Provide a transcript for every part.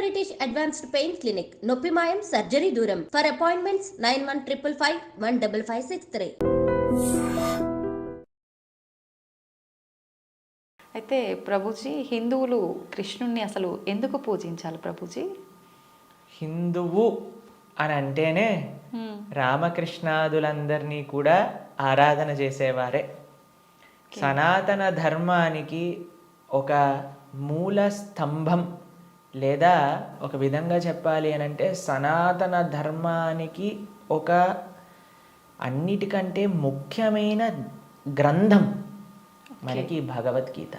British advanced pain clinic నొప్పి మాయం surgery దూరం. For appointments nine one triple five one double five six three అయితే ప్రభుజీ హిందువులు కృష్ణుణ్ణి అసలు ఎందుకు పూజించాలి ప్రభుజీ? హిందువు అని అంటేనే రామకృష్ణాదులందరినీ కూడా ఆరాధన చేసేవారే. సనాతన ధర్మానికి ఒక మూల స్తంభం. లేదా ఒక విధంగా చెప్పాలి అని అంటే సనాతన ధర్మానికి ఒక అన్నిటికంటే ముఖ్యమైన గ్రంథం మనకి భగవద్గీత.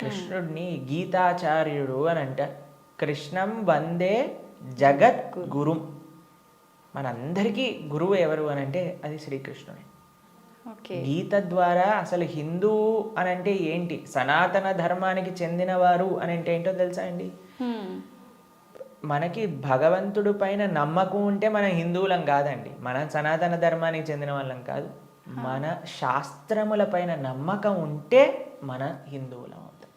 కృష్ణుడిని గీతాచార్యుడు అని అంటారు కృష్ణం వందే జగత్ గురుం మనందరికీ గురువు ఎవరు అని అంటే అది శ్రీకృష్ణుడే. గీత ద్వారా అసలు హిందూ అని అంటే ఏంటి? సనాతన ధర్మానికి చెందినవారు అని అంటే ఏంటో తెలుసా అండి? మనకి భగవంతుడి పైన నమ్మకం ఉంటే మన హిందువులం కాదండి. మన సనాతన ధర్మానికి చెందిన వాళ్ళం కాదు మన శాస్త్రముల పైన నమ్మకం ఉంటే మన హిందువులం అవుతాం.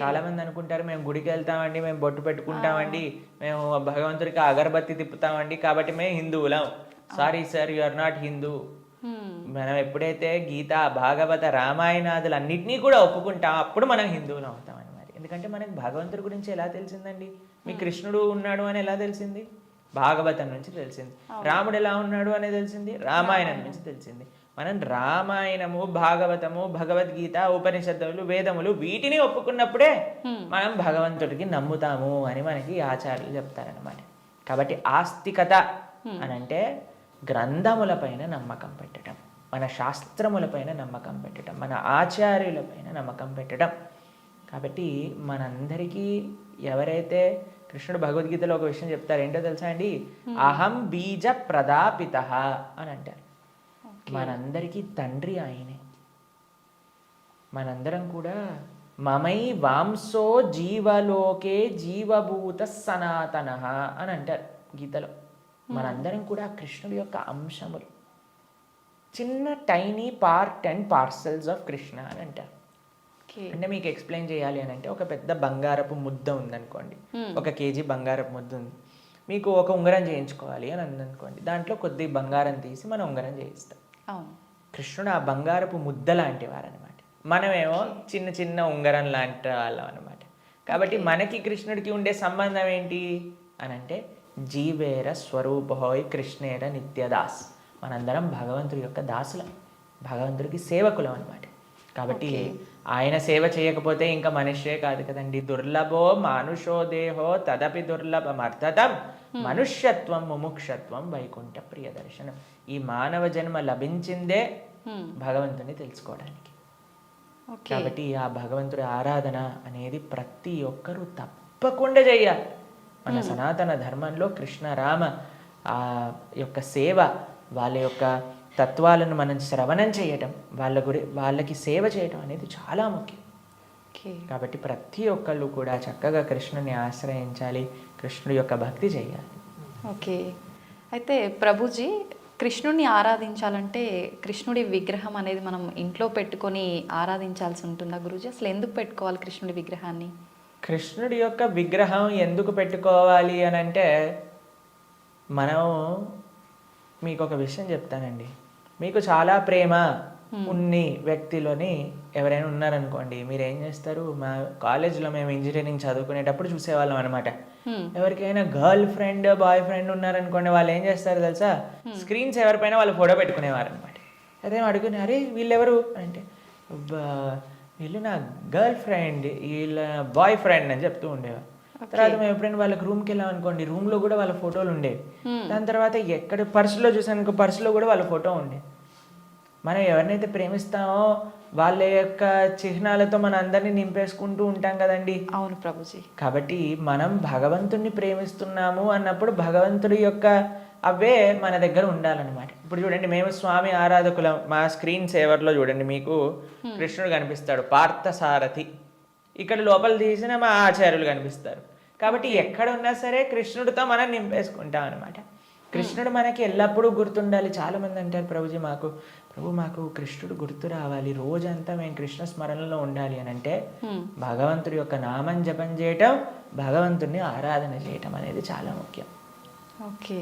చాలా మంది అనుకుంటారు మేము గుడికి వెళ్తామండి మేము బొట్టు పెట్టుకుంటామండి మేము భగవంతుడికి అగరబత్తి తిప్పుతామండి కాబట్టి మేము హిందువులం. Sorry sir you are not Hindu మనం ఎప్పుడైతే గీత భాగవత రామాయణాదులు అన్నిటినీ కూడా ఒప్పుకుంటాం అప్పుడు మనం హిందువులం అవుతాం అనమాట ఎందుకంటే మనకి భగవంతుడి గురించి ఎలా తెలిసిందండి? మీ కృష్ణుడు ఉన్నాడు అని ఎలా తెలిసింది? భాగవతం నుంచి తెలిసింది. రాముడు ఎలా ఉన్నాడు అనేది తెలిసింది? రామాయణం నుంచి తెలిసింది. మనం రామాయణము భాగవతము భగవద్గీత ఉపనిషత్తులు వేదములు వీటిని ఒప్పుకున్నప్పుడే మనం భగవంతుడికి నమ్ముతాము అని మనకి ఆచార్యులు చెప్తారనమాట కాబట్టి ఆస్తికత అని అంటే గ్రంథములపైన నమ్మకం పెట్టడం మన శాస్త్రములపైన నమ్మకం పెట్టడం మన ఆచార్యులపైన నమ్మకం పెట్టడం. కాబట్టి మనందరికీ ఎవరైతే కృష్ణుడు భగవద్గీతలో ఒక విషయం చెప్తారు ఏంటో తెలుసా అండి? అహం బీజ ప్రదాపిత అని అంటారు. మనందరికీ తండ్రి ఆయనే. మనందరం కూడా మమై వాంసో జీవలోకే జీవభూత సనాతన అని అంటారు గీతలో. మనందరం కూడా కృష్ణుడి యొక్క అంశములు. చిన్న tiny part and parcels of Krishna అని అంటారు. అంటే మీకు ఎక్స్ప్లెయిన్ చేయాలి అని అంటే ఒక పెద్ద బంగారపు ముద్ద ఉందనుకోండి. ఒక కేజీ బంగారపు ముద్ద ఉంది. మీకు ఒక ఉంగరం చేయించుకోవాలి అని అందనుకోండి దాంట్లో కొద్ది బంగారం తీసి మనం ఉంగరం చేయిస్తాం. కృష్ణుడు ఆ బంగారపు ముద్ద లాంటి వారనమాట మనమేమో చిన్న చిన్న ఉంగరం లాంటి వాళ్ళం అనమాట కాబట్టి మనకి కృష్ణుడికి ఉండే సంబంధం ఏంటి? అని అంటే జీవేర స్వరూపహోయ్ కృష్ణేర నిత్యదాస్. మనందరం భగవంతుడి యొక్క దాసులం. భగవంతుడికి సేవకులం అనమాట కాబట్టి ఆయన సేవ చేయకపోతే ఇంకా మనిషే కాదు కదండి. దుర్లభో మానుషో దేహో తదపి దుర్లభమర్థతం మనుష్యత్వం ముముక్షత్వం వైకుంఠ ప్రియదర్శనం ఈ మానవ జన్మ లభించిందే భగవంతుని తెలుసుకోవడానికి. కాబట్టి ఆ భగవంతుడి ఆరాధన అనేది ప్రతి ఒక్కరూ తప్పకుండా చేయాలి. మన సనాతన ధర్మంలో కృష్ణ రామ ఆ యొక్క సేవ వాళ్ళ యొక్క తత్వాలను మనం శ్రవణం చేయటం వాళ్ళ గురి వాళ్ళకి సేవ చేయటం అనేది చాలా ముఖ్యం. ఓకే. కాబట్టి ప్రతి ఒక్కళ్ళు కూడా చక్కగా కృష్ణుని ఆశ్రయించాలి కృష్ణుడి యొక్క భక్తి చేయాలి. ఓకే. అయితే ప్రభుజీ కృష్ణుడిని ఆరాధించాలంటే కృష్ణుడి విగ్రహం అనేది మనం ఇంట్లో పెట్టుకొని ఆరాధించాల్సి ఉంటుందా గురుజీ? అసలు ఎందుకు పెట్టుకోవాలి కృష్ణుడి విగ్రహాన్ని? కృష్ణుడి యొక్క విగ్రహం ఎందుకు పెట్టుకోవాలి అని అంటే మనం మీకు ఒక విషయం చెప్తానండి. మీకు చాలా ప్రేమ ఉన్ని వ్యక్తిలోని ఎవరైనా ఉన్నారనుకోండి మీరు ఏం చేస్తారు? మా కాలేజ్లో మేము ఇంజనీరింగ్ చదువుకునేటప్పుడు చూసేవాళ్ళం అనమాట ఎవరికైనా గర్ల్ ఫ్రెండ్ బాయ్ ఫ్రెండ్ ఉన్నారనుకోండి వాళ్ళు ఏం చేస్తారు తెలుసా? స్క్రీన్స్ ఎవరిపైన వాళ్ళు ఫోటో పెట్టుకునేవారు అనమాట అదే అడుగుని అరే వీళ్ళెవరు? అంటే "బా- వీళ్ళు నా గర్ల్ ఫ్రెండ్ వీళ్ళ బాయ్ ఫ్రెండ్ అని చెప్తూ ఉండేవారు. తర్వాత మేము ఎప్పుడైనా వాళ్ళకి రూమ్కి వెళ్ళాం అనుకోండి రూమ్లో కూడా వాళ్ళ ఫోటోలు ఉండేవి దాని తర్వాత ఎక్కడ పర్సులో చూసాను పర్సులో కూడా వాళ్ళ ఫోటో ఉండే. మనం ఎవరినైతే ప్రేమిస్తామో వాళ్ళ యొక్క చిహ్నాలతో మన అందరినీ నింపేసుకుంటూ ఉంటాం కదండి. అవును ప్రభుజీ. కాబట్టి మనం భగవంతుణ్ణి ప్రేమిస్తున్నాము అన్నప్పుడు భగవంతుడి యొక్క అవే మన దగ్గర ఉండాలన్నమాట. ఇప్పుడు చూడండి మేము స్వామి ఆరాధకులం మా స్క్రీన్ సేవర్లో చూడండి మీకు కృష్ణుడు కనిపిస్తాడు పార్థసారథి. ఇక్కడ లోపల తీసిన మా ఆచార్యులు కనిపిస్తారు. కాబట్టి ఎక్కడ ఉన్నా సరే కృష్ణుడితో మనం నింపేసుకుంటాం అనమాట కృష్ణుడు మనకి ఎల్లప్పుడూ గుర్తుండాలి. చాలా మంది అంటారు ప్రభుజీ మాకు ప్రభు మాకు కృష్ణుడు గుర్తు రావాలి. రోజంతా మేము కృష్ణ స్మరణలో ఉండాలి అని అంటే భగవంతుడి యొక్క నామం జపం చేయటం భగవంతుడిని ఆరాధన చేయటం అనేది చాలా ముఖ్యం. ఓకే.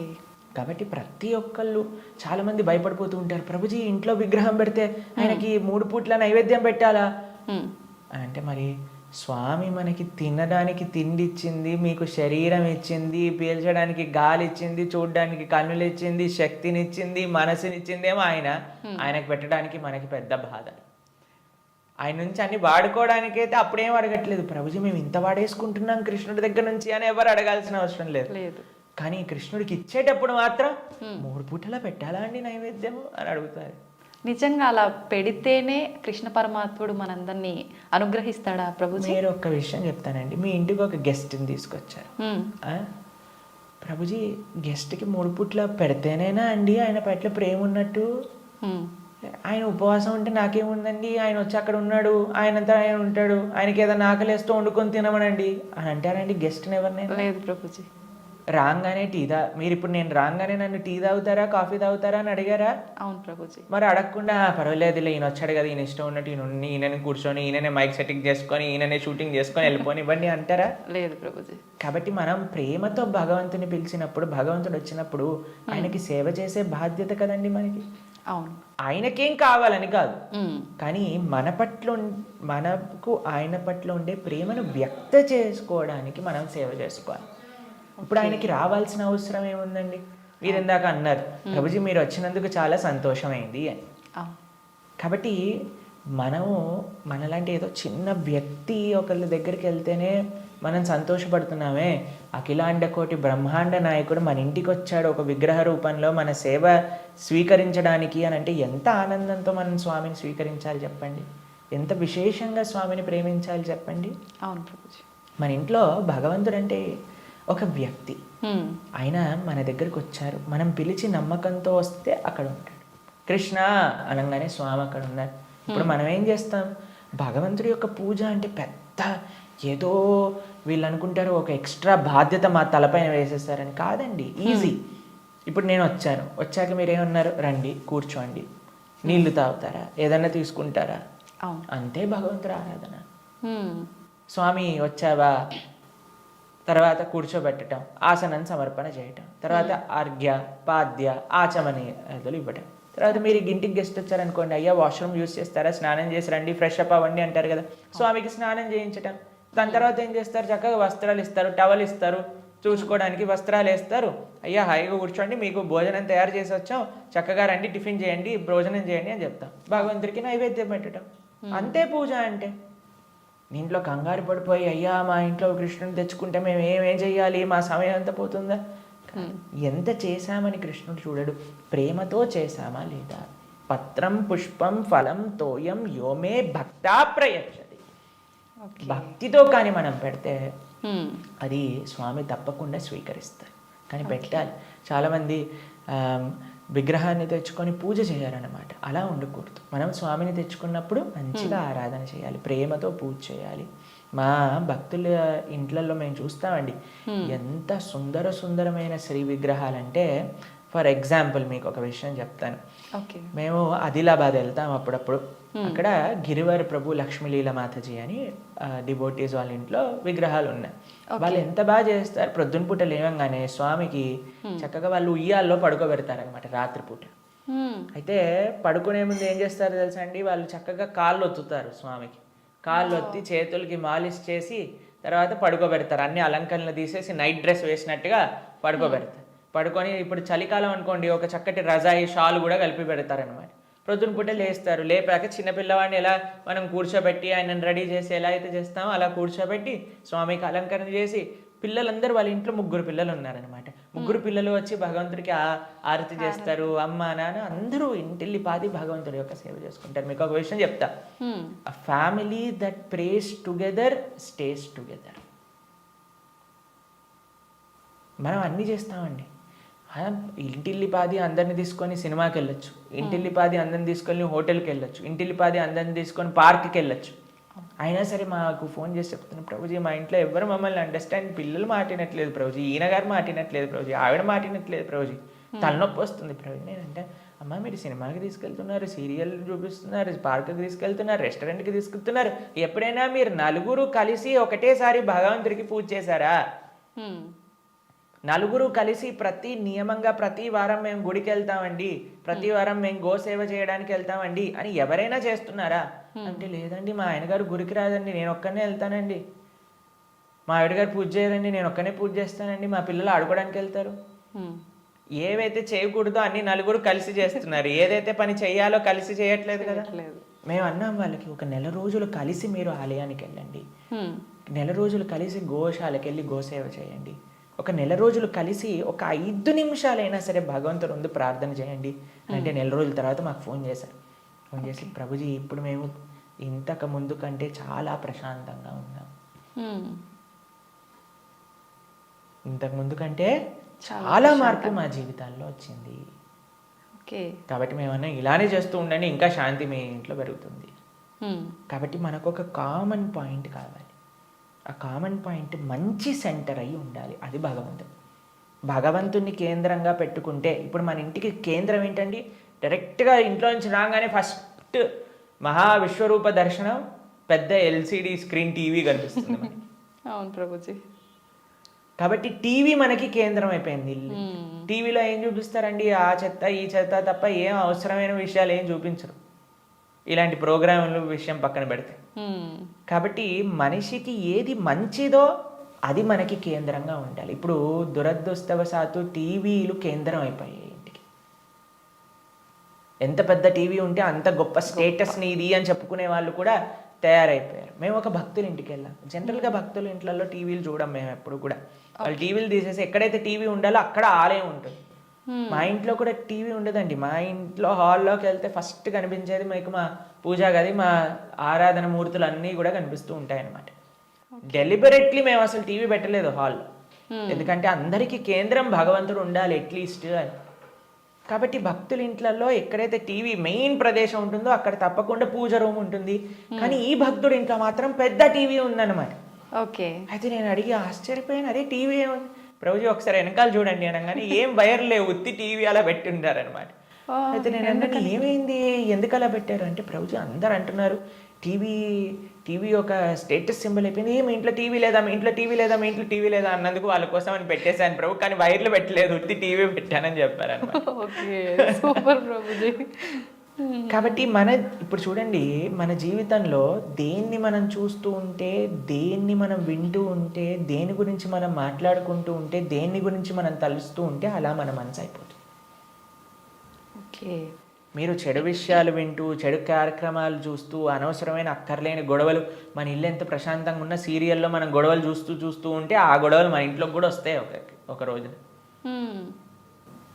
కాబట్టి ప్రతి ఒక్కళ్ళు చాలా మంది భయపడిపోతూ ఉంటారు ప్రభుజీ ఇంట్లో విగ్రహం పెడితే ఆయనకి మూడు పూట్ల నైవేద్యం పెట్టాలా? అంటే మరి స్వామి మనకి తినడానికి తిండి ఇచ్చింది మీకు శరీరం ఇచ్చింది పీల్చడానికి గాలి ఇచ్చింది చూడడానికి కన్నులు ఇచ్చింది శక్తిని ఇచ్చింది మనసుని ఇచ్చిందేమో ఆయన ఆయనకు పెట్టడానికి మనకి పెద్ద బాధ. ఆయన నుంచి అన్ని వాడుకోవడానికి అయితే అప్పుడేం అడగట్లేదు. ప్రభుజీ మేము ఇంత వాడేసుకుంటున్నాం కృష్ణుడి దగ్గర నుంచి అని ఎవరు అడగాల్సిన అవసరం లేదు. లేదు. కానీ కృష్ణుడికి ఇచ్చేటప్పుడు మాత్రం మూడు పూటలా పెట్టాలా అండి నైవేద్యము అని అడుగుతారు. నిజంగా అలా పెడితేనే కృష్ణ పరమాత్ముడు మనందరినీ అనుగ్రహిస్తాడా ప్రభుజీ? మీరు ఒక్క విషయం చెప్తానండి. మీ ఇంటికి ఒక గెస్ట్ని తీసుకొచ్చారు? ప్రభుజీ గెస్ట్కి మూడు పుట్ల పెడితేనేనా అండి? ఆయన పట్ల ప్రేమ ఉన్నట్టు. ఆయన ఉపవాసం ఉంటే నాకేముందండి? ఆయన వచ్చి అక్కడ ఉన్నాడు. ఆయనంతా ఆయన ఉంటాడు. ఆయనకి ఏదైనా ఆకలేస్తూ వండుకొని తినమనండి. అని అంటారండి గెస్ట్ని ఎవరినైనా? లేదు ప్రభుజీ. రాగానే టీ తా మీరు ఇప్పుడు నేను రాగానే నన్ను టీ తాగుతారా కాఫీ తాగుతారా అని అడిగారా? అవును ప్రభుజీ. మరి అడగకుండా "ఆ, పర్వాలేదులే ఈయన వచ్చాడు కదా ఈయన ఇష్టం ఉన్నట్టు ఈయన ఉండి ఈయనని కూర్చొని ఈయననే మైక్ సెట్టింగ్ చేసుకొని ఈయననే షూటింగ్ చేసుకొని వెళ్ళిపోని ఇవ్వండి అంటారా? లేదు ప్రభుజీ. కాబట్టి మనం ప్రేమతో భగవంతుని పిలిచినప్పుడు భగవంతుడు వచ్చినప్పుడు ఆయనకి సేవ చేసే బాధ్యత కదండి మనకి. అవును. ఆయనకేం కావాలని కాదు. కానీ మన పట్ల మనకు ఆయన పట్ల ఉండే ప్రేమను వ్యక్త చేసుకోవడానికి మనం సేవ చేసుకోవాలి. ఇప్పుడు ఆయనకి రావాల్సిన అవసరం ఏముందండి? మీరు ఇందాక అన్నారు ప్రభుజీ మీరు వచ్చినందుకు చాలా సంతోషమైంది అని. కాబట్టి మనము మనలాంటి ఏదో చిన్న వ్యక్తి ఒకళ్ళ దగ్గరికి వెళ్తేనే మనం సంతోషపడుతున్నామే. అఖిలాండ కోటి బ్రహ్మాండ నాయకుడు మన ఇంటికి వచ్చాడు ఒక విగ్రహ రూపంలో మన సేవ స్వీకరించడానికి అని అంటే ఎంత ఆనందంతో మనం స్వామిని స్వీకరించాలి చెప్పండి? ఎంత విశేషంగా స్వామిని ప్రేమించాలి చెప్పండి? అవును ప్రభుజీ. మన ఇంట్లో భగవంతుడు అంటే ఒక వ్యక్తి. ఆయన మన దగ్గరికి వచ్చారు. మనం పిలిచి నమ్మకంతో వస్తే అక్కడ ఉంటాడు. కృష్ణ అనగానే స్వామి అక్కడ ఉన్నారు. ఇప్పుడు మనం ఏం చేస్తాం? భగవంతుడి యొక్క పూజ అంటే పెద్ద ఏదో వీళ్ళు అనుకుంటారు ఒక ఎక్స్ట్రా బాధ్యత మా తలపైన వేసేస్తారని. కాదండి ఈజీ. ఇప్పుడు నేను వచ్చాను. వచ్చాక మీరు ఏమన్నారు రండి కూర్చోండి. నీళ్ళు తాగుతారా? ఏదన్నా తీసుకుంటారా? అంతే భగవంతుడి ఆరాధన. స్వామి వచ్చావా? తర్వాత కూర్చోబెట్టడం ఆసనం సమర్పణ చేయటం తర్వాత అర్ఘ్య పాద్య ఆచమనీయాలు ఇవ్వటం. తర్వాత మీరు ఇంటికి గెస్ట్ వచ్చారనుకోండి అయ్యా వాష్రూమ్ యూస్ చేస్తారా? స్నానం చేసి రండి ఫ్రెష్ అప్ అవ్వండి అంటారు కదా. స్వామికి స్నానం చేయించటం. దాని తర్వాత ఏం చేస్తారు? చక్కగా వస్త్రాలు ఇస్తారు టవల్ ఇస్తారు. చూసుకోవడానికి వస్త్రాలు వేస్తారు. అయ్యా హాయిగా కూర్చోండి మీకు భోజనం తయారు చేసి వచ్చాం. చక్కగా రండి టిఫిన్ చేయండి భోజనం చేయండి అని చెప్తాం. భగవంతుడికి నైవేద్యం పెట్టడం అంతే పూజ అంటే. నీ ఇంట్లో కంగారు పడిపోయి అయ్యా మా ఇంట్లో కృష్ణుని తెచ్చుకుంటే మేము ఏమేం చెయ్యాలి? మా సమయం అంతా పోతుందా? ఎంత చేశామని కృష్ణుడు చూడడు. ప్రేమతో చేశామా లేదా? పత్రం పుష్పం ఫలం తోయం యోమే భక్తా ప్రయచ్చది. భక్తితో కానీ మనం పెడితే. అది స్వామి తప్పకుండా స్వీకరిస్తారు. కానీ పెట్టాలి. చాలామంది విగ్రహాన్ని తెచ్చుకొని పూజ చేయాలన్నమాట. అలా ఉండకూడదు. మనం స్వామిని తెచ్చుకున్నప్పుడు మంచిగా ఆరాధన చేయాలి. ప్రేమతో పూజ చేయాలి. మా భక్తుల ఇంట్లలో మేము చూస్తామండి. ఎంత సుందర సుందరమైన శ్రీ విగ్రహాలంటే ఫర్ ఎగ్జాంపుల్ మీకు ఒక విషయం చెప్తాను. ఓకే. మేము ఆదిలాబాద్ వెళ్తాం అప్పుడప్పుడు. అక్కడ గిరివారి ప్రభు లక్ష్మీలీల మాతాజీ అని డివోటీస్ వాళ్ళ ఇంట్లో విగ్రహాలు ఉన్నాయి. వాళ్ళు ఎంత బాగా చేస్తారు? ప్రొద్దున పూట లేవంగానే స్వామికి చక్కగా వాళ్ళు ఉయ్యాల్లో పడుకోబెడతారనమాట రాత్రిపూట హ్మ్. అయితే పడుకునే ముందు ఏం చేస్తారో తెలుసా అండి? వాళ్ళు చక్కగా కాళ్ళు ఒత్తుతారు స్వామికి. కాళ్ళు ఒత్తి చేతులకి మాలిష్ చేసి తర్వాత పడుకోబెడతారు. అన్ని అలంకరణలు తీసేసి నైట్ డ్రెస్ వేసినట్టుగా పడుకోబెడతారు. పడుకొని ఇప్పుడు చలికాలం అనుకోండి ఒక చక్కటి రజాయి షాల్ కూడా కలిపి పెడతారనమాట ప్రొద్దున పూట లేస్తారు. లేపాక చిన్న పిల్లవాడిని ఎలా మనం కూర్చోబెట్టి ఆయనను రెడీ చేసి ఎలా అయితే చేస్తామో అలా కూర్చోబెట్టి స్వామికి అలంకరణ చేసి పిల్లలందరూ వాళ్ళ ఇంట్లో ముగ్గురు పిల్లలు ఉన్నారనమాట ముగ్గురు పిల్లలు వచ్చి భగవంతుడికి ఆ- ఆరతి చేస్తారు. అమ్మ నాన్న అందరూ ఇంటిల్లి పాది భగవంతుడి యొక్క సేవ చేసుకుంటారు. మీకు ఒక విషయం చెప్తా. Family that prays together stays together మనం అన్నీ చేస్తామండి. ఇంటిల్లిపాది అందరిని తీసుకొని సినిమాకి వెళ్ళొచ్చు ఇంటిల్లిపాది అందరిని తీసుకొని హోటల్కి వెళ్ళొచ్చు ఇంటిల్లిపాది అందరిని తీసుకొని పార్క్కి వెళ్ళొచ్చు అయినా సరే మాకు ఫోన్ చేసి చెప్తున్నాను ప్రభుజీ మా ఇంట్లో ఎవరు మమ్మల్ని అండర్స్టాండ్ పిల్లలు మాటినట్లేదు ప్రభుజీ ఈయన గారు మాటినట్లేదు ప్రభుజీ ఆవిడ మాటినట్లేదు ప్రభుజీ. తలనొప్పి వస్తుంది ప్రవీణ్ నేనంటే అమ్మ మీరు సినిమాకి తీసుకెళ్తున్నారు సీరియల్ చూపిస్తున్నారు పార్క్కి తీసుకెళ్తున్నారు రెస్టారెంట్కి తీసుకెళ్తున్నారు. ఎప్పుడైనా మీరు నలుగురు కలిసి ఒకటేసారి భగవంతుడికి పూజ చేశారా? హ్మ్. నలుగురు కలిసి ప్రతి నియమంగా ప్రతి వారం మేము గుడికి వెళ్తామండి. ప్రతి వారం మేము గోసేవ చేయడానికి వెళ్తామండి అని ఎవరైనా చేస్తున్నారా? అంటే లేదండి మా ఆయన గారు గుడికి రాదండి నేను ఒక్కనే వెళ్తానండి. మా ఆవిడ గారు పూజ చేయరండి నేను ఒక్కనే పూజ చేస్తానండి. మా పిల్లలు ఆడుకోవడానికి వెళ్తారు. ఏవైతే చేయకూడదో అన్ని నలుగురు కలిసి చేస్తున్నారు. ఏదైతే పని చేయాలో కలిసి చేయట్లేదు కదా? మేము అన్నాం వాళ్ళకి ఒక నెల రోజులు కలిసి మీరు ఆలయానికి వెళ్ళండి. నెల రోజులు కలిసి గోశాలకు వెళ్ళి గోసేవ చేయండి. ఒక నెల రోజులు కలిసి ఒక ఐదు నిమిషాలైనా సరే భగవంతుడు ముందు ప్రార్థన చేయండి. అంటే నెల రోజుల తర్వాత మాకు ఫోన్ చేశారు. ఫోన్ చేసి ప్రభుజీ ఇప్పుడు మేము ఇంతకు ముందు కంటే చాలా ప్రశాంతంగా ఉన్నాం. ఇంతకు ముందు కంటే చాలా మార్పు మా జీవితాల్లో వచ్చింది. ఓకే. కాబట్టి మేమన్నా ఇలానే చేస్తూ ఉండండి ఇంకా శాంతి మీ ఇంట్లో పెరుగుతుంది. కాబట్టి మనకు ఒక కామన్ పాయింట్ కావాలి. ఆ కామన్ పాయింట్ మంచి సెంటర్ అయి ఉండాలి. అది భగవంతుడు. భగవంతుని కేంద్రంగా పెట్టుకుంటే ఇప్పుడు మన ఇంటికి కేంద్రం ఏంటండి? డైరెక్ట్గా ఇంట్లో నుంచి రాగానే ఫస్ట్ మహా విశ్వరూప దర్శనం పెద్ద ఎల్సిడి స్క్రీన్ టీవీ కనిపిస్తుంది మనకి. అవును ప్రభుజీ. కాబట్టి టీవీ మనకి కేంద్రం అయిపోయింది. టీవీలో ఏం చూపిస్తారండి? ఆ చెత్త ఈ చెత్త తప్ప ఏం అవసరమైన విషయాలు ఏం చూపించరు. ఇలాంటి ప్రోగ్రాములు విషయం పక్కన పెడితే. కాబట్టి మనిషికి ఏది మంచిదో అది మనకి కేంద్రంగా ఉండాలి. ఇప్పుడు దురదృష్టవశాత్తు టీవీలు కేంద్రం అయిపోయాయి ఇంటికి. ఎంత పెద్ద టీవీ ఉంటే అంత గొప్ప స్టేటస్ నీది అని చెప్పుకునే వాళ్ళు కూడా తయారైపోయారు. మేము ఒక భక్తుల ఇంటికి వెళ్ళాం. జనరల్గా భక్తుల ఇంట్లలో టీవీలు చూడం మేము ఎప్పుడు కూడా. వాళ్ళు టీవీలు తీసేసి ఎక్కడైతే టీవీ ఉండాలో అక్కడ ఆలయం ఉంటుంది. మా ఇంట్లో కూడా టీవీ ఉండదండి. మా ఇంట్లో హాల్లోకి వెళ్తే ఫస్ట్ కనిపించేది మీకు మా పూజా గది మా ఆరాధన మూర్తులు అన్నీ కూడా కనిపిస్తూ ఉంటాయి అన్నమాట డెలిబరెట్లీ మేము అసలు టీవీ పెట్టలేదు హాల్లో ఎందుకంటే అందరికీ కేంద్రం భగవంతుడు ఉండాలి అట్లీస్ట్ అని. కాబట్టి భక్తుల ఇంట్లలో ఎక్కడైతే టీవీ మెయిన్ ప్రదేశం ఉంటుందో అక్కడ తప్పకుండా పూజ రూమ్ ఉంటుంది. కానీ ఈ భక్తుడి ఇంట్లో మాత్రం పెద్ద టీవీ ఉందన్నమాట. ఓకే. అయితే నేను అడిగి ఆశ్చర్యపోయాను అదే టీవీ ప్రభుజీ ఒకసారి వెనకాల చూడండి అనగానే ఏం వైర్ లేవు ఉత్తి టీవీ అలా పెట్టి ఉంటారనమాట ఓ, అయితే నేను అన్నాను ఏమైంది? ఎందుకు అలా పెట్టారు? అంటే ప్రభుజీ అందరు అంటున్నారు టీవీ టీవీ ఒక స్టేటస్ సింబల్ అయిపోయింది. ఏ మీ ఇంట్లో టీవీ లేదా? మీ ఇంట్లో టీవీ లేదా? మీ ఇంట్లో టీవీ లేదా? అన్నందుకు వాళ్ళ కోసం అని పెట్టేశాను ప్రభు కానీ వైర్లు పెట్టలేదు ఉత్తి టీవీ పెట్టానని చెప్పారనమాట. Okay super Prabhuji. కాబట్టి మన ఇప్పుడు చూడండి మన జీవితంలో దేన్ని మనం చూస్తూ ఉంటే దేన్ని మనం వింటూ ఉంటే దేని గురించి మనం మాట్లాడుకుంటూ ఉంటే దేన్ని గురించి మనం తలుస్తూ ఉంటే అలా మన మనసు అయిపోతుంది. ఓకే. మీరు చెడు విషయాలు వింటూ చెడు కార్యక్రమాలు చూస్తూ అనవసరమైన అక్కర్లేని గొడవలు మన ఇల్లు ఎంత ప్రశాంతంగా ఉన్న సీరియల్లో మనం గొడవలు చూస్తూ చూస్తూ ఉంటే ఆ గొడవలు మన ఇంట్లోకి కూడా వస్తాయి ఒక ఒక రోజు.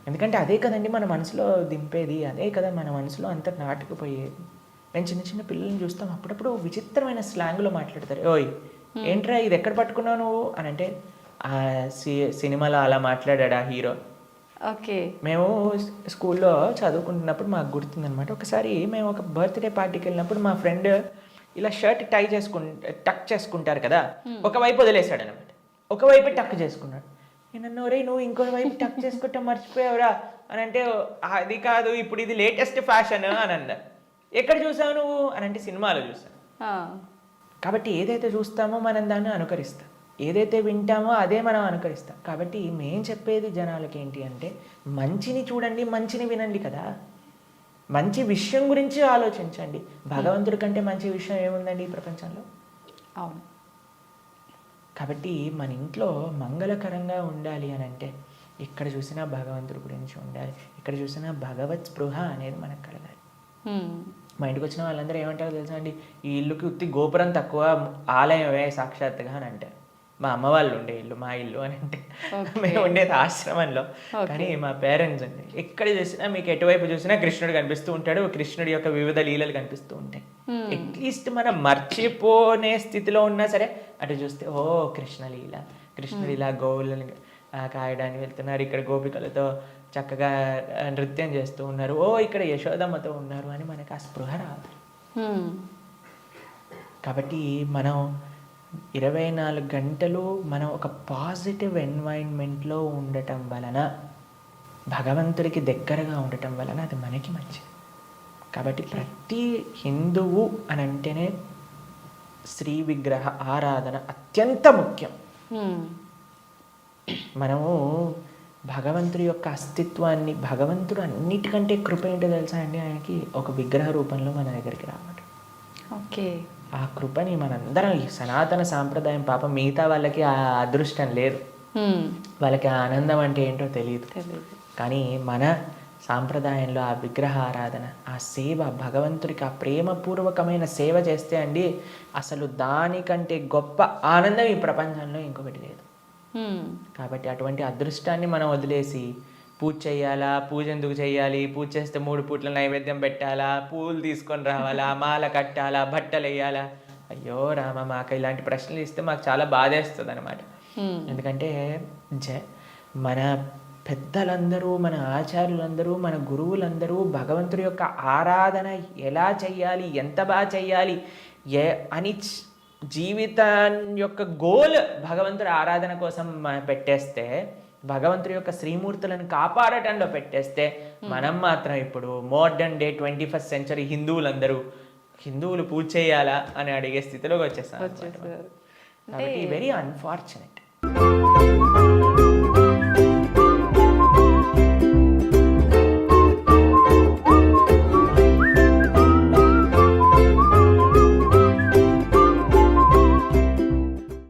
ఎందుకంటే అదే కదండి మన మనసులో దింపేది అదే కదా మన మనసులో అంత నాటుకుపోయేది. మేము చిన్న చిన్న పిల్లల్ని చూస్తాం అప్పుడప్పుడు విచిత్రమైన స్లాంగ్లో మాట్లాడతారు. ఓయ్ ఏంట్రా ఇది ఎక్కడ పట్టుకున్నావు నువ్వు? అని అంటే ఆ సి సినిమాలో అలా మాట్లాడాడు ఆ హీరో? ఓకే. మేము స్కూల్లో చదువుకుంటున్నప్పుడు మాకు గుర్తుందనమాట ఒకసారి మేము ఒక బర్త్డే పార్టీకి వెళ్ళినప్పుడు మా ఫ్రెండ్ ఇలా షర్ట్ టై చేసుకు టక్ చేసుకుంటారు కదా ఒకవైపు వదిలేశాడు అనమాట ఒకవైపు టక్ చేసుకున్నాడు. నేను అన్నా "ఒరేయ్, నువ్వు ఇంకో వైపు టక్ చేసుకుంటాం మర్చిపోయావురా? అని అంటే అది కాదు ఇప్పుడు ఇది లేటెస్ట్ ఫ్యాషన్ అని అన్నా. ఎక్కడ చూసావు నువ్వు? అని అంటే సినిమాలో చూసాను. కాబట్టి ఏదైతే చూస్తామో మనం దాన్ని అనుకరిస్తాం. ఏదైతే వింటామో అదే మనం అనుకరిస్తాం. కాబట్టి మేం చెప్పేది జనాలకి ఏంటి అంటే మంచిని చూడండి మంచిని వినండి కదా. మంచి విషయం గురించి ఆలోచించండి. భగవంతుడి కంటే మంచి విషయం ఏముందండి ఈ ప్రపంచంలో? అవును. కాబట్టి మన ఇంట్లో మంగళకరంగా ఉండాలి అని అంటే ఎక్కడ చూసినా భగవంతుడి గురించి ఉండాలి. ఎక్కడ చూసినా భగవత్ స్పృహ అనేది మనకు కలగాలి. మా ఇంటికి వచ్చిన వాళ్ళందరూ ఏమంటారో తెలుసా అండి? ఈ ఇల్లుకి ఉత్తి గోపురం తక్కువ ఆలయమే సాక్షాత్తుగా అని అంటారు మా అమ్మ వాళ్ళు ఉండే ఇల్లు మా ఇల్లు అని అంటే. మేము ఉండేది ఆశ్రమంలో. కానీ మా పేరెంట్స్ అండి ఎక్కడ చూసినా మీకు ఎటువైపు చూసినా కృష్ణుడు కనిపిస్తూ ఉంటాడు. కృష్ణుడి యొక్క వివిధ లీలలు కనిపిస్తూ ఉంటాయి. అట్లీస్ట్ మనం మర్చిపోనే స్థితిలో ఉన్నా సరే అటు చూస్తే ఓ కృష్ణ లీల. కృష్ణుడు ఇలా గోవులను కాయడానికి వెళ్తున్నారు. ఇక్కడ గోపికలతో చక్కగా నృత్యం చేస్తూ ఉన్నారు. ఓ ఇక్కడ యశోదమ్మతో ఉన్నారు అని మనకు ఆ స్పృహ రాదు. కాబట్టి మనం ఇరవై నాలుగు గంటలు మనం ఒక పాజిటివ్ ఎన్వైరన్మెంట్లో ఉండటం వలన భగవంతుడికి దగ్గరగా ఉండటం వలన అది మనకి మంచిది. కాబట్టి ప్రతి హిందువు అని అంటేనే శ్రీ విగ్రహ ఆరాధన అత్యంత ముఖ్యం. మనము భగవంతుడి యొక్క అస్తిత్వాన్ని భగవంతుడు అన్నిటికంటే కృప ఏంటో తెలుసా అండి? ఆయనకి ఒక విగ్రహ రూపంలో మన దగ్గరికి రావడం ఓకే. ఆ కృపని మనందరం ఈ సనాతన సాంప్రదాయం పాపం మిగతా వాళ్ళకి ఆ అదృష్టం లేదు. వాళ్ళకి ఆ ఆనందం అంటే ఏంటో తెలియదు కానీ మన సాంప్రదాయంలో ఆ విగ్రహ ఆరాధన ఆ సేవ భగవంతుడికి ఆ ప్రేమపూర్వకమైన సేవ చేస్తే అండి అసలు దానికంటే గొప్ప ఆనందం ఈ ప్రపంచంలో ఇంకొకటి లేదు. కాబట్టి అటువంటి అదృష్టాన్ని మనం వదిలేసి పూజ చేయాలా? పూజ ఎందుకు చేయాలి? పూజ చేస్తే మూడు పూట్ల నైవేద్యం పెట్టాలా? పూలు తీసుకొని రావాలా? మాల కట్టాలా? బట్టలు వేయాలా? అయ్యో రామ మాకు ఇలాంటి ప్రశ్నలు ఇస్తే మాకు చాలా బాధేస్తుంది అనమాట. ఎందుకంటే జ మన పెద్దలందరూ మన ఆచార్యులందరూ మన గురువులందరూ భగవంతుడి యొక్క ఆరాధన ఎలా చెయ్యాలి ఎంత బాగా చెయ్యాలి ఏ అని జీవితం యొక్క గోల్ భగవంతుడి ఆరాధన కోసం పెట్టేస్తే భగవంతుడి యొక్క శ్రీమూర్తులను కాపాడటంలో పెట్టేస్తే మనం మాత్రం ఇప్పుడు modern day twenty first century హిందువులందరూ హిందువులు పూజ చేయాలా అని అడిగే స్థితిలోకి కాబట్టి వెరీ అన్ఫార్చునేట్.